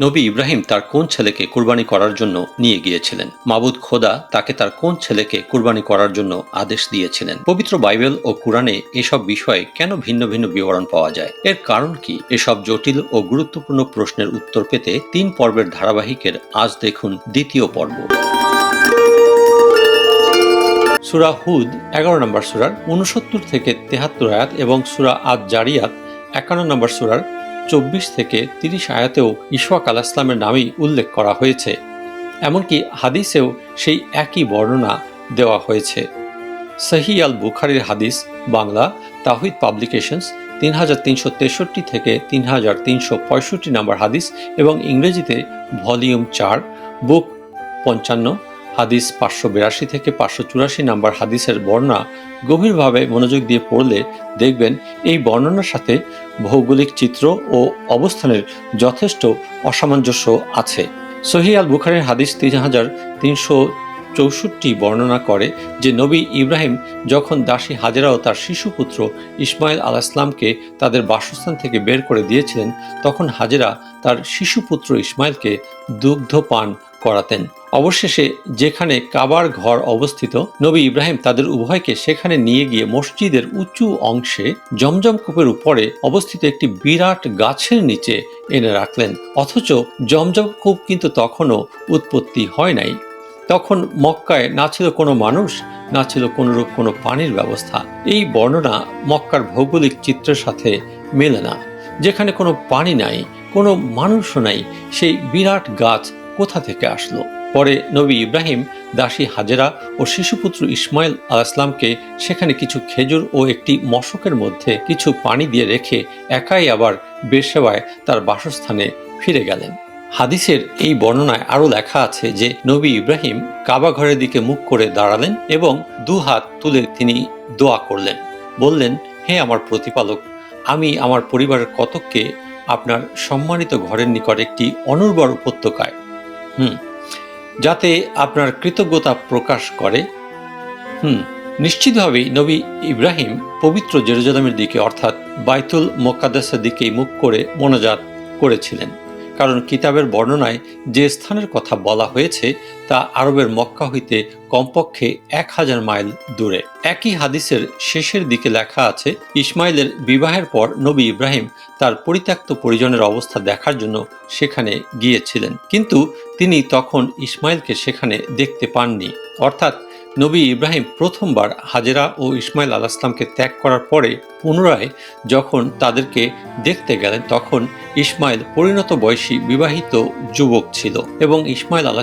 নবী ইব্রাহিম তার কোন ছেলেকে কুরবানি করার জন্য নিয়ে গিয়েছিলেন? মাবুদ খোদা তাকে তার কোন ছেলেকে কুরবানি করার জন্য আদেশ দিয়েছিলেন? পবিত্র বাইবেল ও কোরআনে এসব বিষয়ে কেন ভিন্ন ভিন্ন বিবরণ পাওয়া যায়? এর কারণ কি? এসব জটিল ও গুরুত্বপূর্ণ প্রশ্নের উত্তর পেতে তিন পর্বের ধারাবাহিকের আজ দেখুন দ্বিতীয় পর্ব। সুরা হুদ, এগারো নম্বর সুরার উনসত্তর থেকে তেহাত্তর আয়াত এবং সুরা আদ জারিয়াত একান্ন নম্বর সুরার চব্বিশ থেকে তিরিশ আয়াতেও ইশওয়াক আল ইসলামের নামেই উল্লেখ করা হয়েছে। এমনকি হাদিসেও সেই একই বর্ণনা দেওয়া হয়েছে। সহি আল বুখারির হাদিস, বাংলা তাহিদ পাবলিকেশনস তিন হাজার তিনশো তেষট্টি থেকে তিন হাজার তিনশো পঁয়ষট্টি নম্বর হাদিস এবং ইংরেজিতে ভলিউম চার, বুক পঞ্চান্ন হাদিস পাঁচশো বিরাশি থেকে পাঁচশো চুরাশি নাম্বার হাদিসের বর্ণনা গভীরভাবে মনোযোগ দিয়ে পড়লে দেখবেন এই বর্ণনার সাথে ভৌগোলিক চিত্র ও অবস্থানের যথেষ্ট অসামঞ্জস্য আছে। সহি আল বুখারের হাদিস তিন হাজার তিনশো চৌষট্টি বর্ণনা করে যে নবী ইব্রাহিম যখন দাসী হাজেরা ও তার শিশুপুত্র ইসমাইল আল ইসলামকে তাদের বাসস্থান থেকে বের করে দিয়েছিলেন, তখন হাজেরা তার শিশুপুত্র ইসমাইলকে দুগ্ধ পান করাতেন। অবশেষে যেখানে কাবার ঘর অবস্থিত, নবী ইব্রাহিম তাদের উভয়কে সেখানে নিয়ে গিয়ে মসজিদের উঁচু অংশে জমজম কূপের উপরে অবস্থিত একটি বিরাট গাছের নিচে এনে রাখলেন। অথচ জমজম কূপ কিন্তু তখনও উৎপত্তি হয় নাই। তখন মক্কায় না ছিল কোনো মানুষ, না ছিল কোনোরূপ কোনো পানির ব্যবস্থা। এই বর্ণনা মক্কার ভৌগোলিক চিত্রের সাথে মেলে না। যেখানে কোনো পানি নাই, কোনো মানুষও নাই, সেই বিরাট গাছ কোথা থেকে আসলো? পরে নবী ইব্রাহিম, দাসী হাজেরা ও শিশুপুত্র ইসমাইল আল ইসলামকে সেখানে কিছু খেজুর ও একটি মশকের মধ্যে কিছু পানি দিয়ে রেখে একাই আবার বেশেবায় তার বাসস্থানে ফিরে গেলেন। হাদিসের এই বর্ণনায় আরও লেখা আছে যে নবী ইব্রাহিম কাবা ঘরের দিকে মুখ করে দাঁড়ালেন এবং দু হাত তুলে তিনি দোয়া করলেন। বললেন, হে আমার প্রতিপালক, আমি আমার পরিবারের কতককে আপনার সম্মানিত ঘরের নিকট একটি অনুর্বর উপত্যকায় হুম, যাতে আপনার কৃতজ্ঞতা প্রকাশ করে। হুম, নিশ্চিতভাবেই নবী ইব্রাহিম পবিত্র জেরুজালামের দিকে, অর্থাৎ বাইতুল মোকাদ্দাসের দিকেই মুখ করে মোনাজাত করেছিলেন। কারণ কিতাবের বর্ণনায় যে স্থানের কথা বলা হয়েছে তা আরবের মক্কা হইতে কমপক্ষে এক হাজার মাইল দূরে। একই হাদিসের শেষের দিকে লেখা আছে, ইসমাইলের বিবাহের পর নবী ইব্রাহিম তার পরিত্যক্ত পরিজনের অবস্থা দেখার জন্য সেখানে গিয়েছিলেন। কিন্তু তিনি তখন ইসমাইলকে সেখানে দেখতে পাননি। অর্থাৎ নবী ইব্রাহিম প্রথমবার হাজেরা ও ইসমাইল আল ত্যাগ করার পরে পুনরায় যখন তাদেরকে দেখতে গেলেন, তখন ইসমাইল পরিণত বয়সী বিবাহিত যুবক ছিল এবং ইসমাইল আল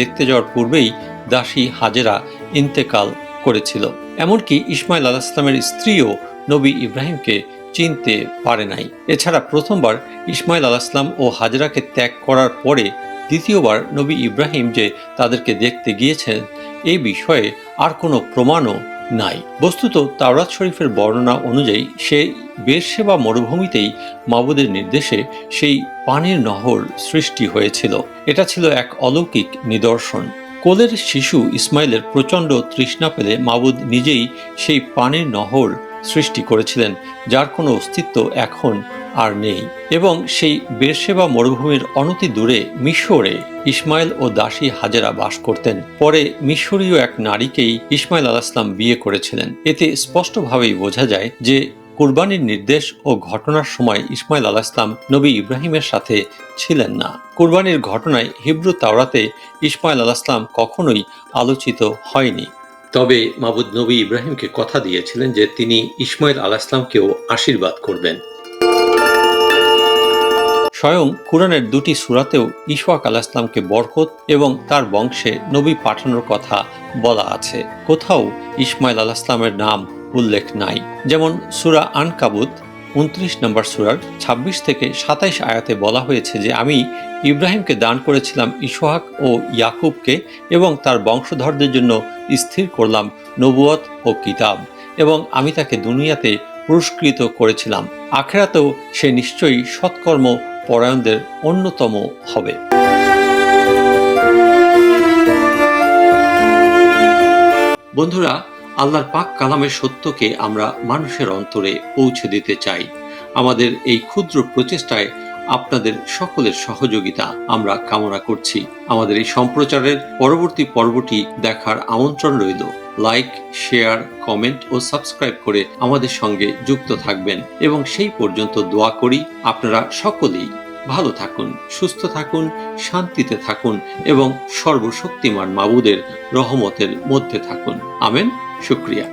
দেখতে যাওয়ার পূর্বেই দাসী হাজেরা ইন্তেকাল করেছিল। এমনকি ইসমাইল আল স্ত্রীও নবী ইব্রাহিমকে চিনতে পারে নাই। এছাড়া প্রথমবার ইসমাইল আল ও হাজরাকে ত্যাগ করার পরে দ্বিতীয়বার নবী ইব্রাহিম যে তাদেরকে দেখতে গিয়েছেন এই বিষয়ে আর কোনো প্রমাণও নাই। বস্তুত তাওরাত শরীফের বর্ণনা অনুযায়ী সেই বেরসেবা মরুভূমিতেই মাবুদের নির্দেশে সেই পানির নহর সৃষ্টি হয়েছিল। এটা ছিল এক অলৌকিক নিদর্শন। কোলের শিশু ইসমাইলের প্রচণ্ড তৃষ্ণা পেলে মাবুদ নিজেই সেই পানির নহর সৃষ্টি করেছিলেন, যার কোনো অস্তিত্ব এখন আর নেই। এবং সেই বেরসেবা মরুভূমির অনতি দূরে মিশরে ইসমাইল ও দাসী হাজেরা বাস করতেন। পরে মিশরীয় এক নারীকেই ইসমাইল আলাহিসাম বিয়ে করেছিলেন। এতে স্পষ্টভাবেই বোঝা যায় যে কুরবানির নির্দেশ ও ঘটনার সময় ইসমাইল আলাহ নবী ইব্রাহিমের সাথে ছিলেন না। কুরবানির ঘটনায় হিব্রু তাওরাতে ইসমাইল আলাহ কখনোই আলোচিত হয়নি। তবে মাবুদ নবী ইব্রাহিমকে কথা দিয়েছিলেন যে তিনি ইসমাইল আলাহ ইসলামকেও আশীর্বাদ করবেন। স্বয়ং কোরআনের দুটি সুরাতেও ইশওয়াক আলাহ ইসলামকে বরকত এবং তার বংশে নবী পাঠানোর কথা বলা আছে। কোথাও ইসমাইল আলাহ ইসলামের নাম উল্লেখ নাই। যেমন সুরা আন কাবুত উনত্রিশ নম্বর সুরার ২৬ থেকে সাতাইশ আয়াতে বলা হয়েছে যে, আমি ইব্রাহিমকে দান করেছিলাম ইশোহাক ও ইয়াকুবকে এবং তার বংশধরদের জন্য স্থির করলাম নবুয়ত ও কিতাব এবং আমি তাকে দুনিয়াতে পুরস্কৃত করেছিলাম। আখেরাতেও সে নিশ্চয়ই সৎকর্ম পরায়ণদের অন্যতম হবে। বন্ধুরা, আল্লাহর পাক কালামের সত্যকে আমরা মানুষের অন্তরে পৌঁছে দিতে চাই। আমাদের এই ক্ষুদ্র প্রচেষ্টায় আপনাদের সকলের সহযোগিতা আমরা কামনা করছি। আমাদের এই সম্প্রচারের পরবর্তী পর্বটি দেখার আমন্ত্রণ রইল। লাইক শেয়ার কমেন্ট ও সাবস্ক্রাইব করে আমাদের সঙ্গে যুক্ত থাকবেন। এবং সেই পর্যন্ত দোয়া করি, আপনারা সকলেই ভালো থাকুন, সুস্থ থাকুন, শান্তিতে থাকুন এবং সর্বশক্তিমান মাবুদের রহমতের মধ্যে থাকুন। আমেন, শুক্রিয়া।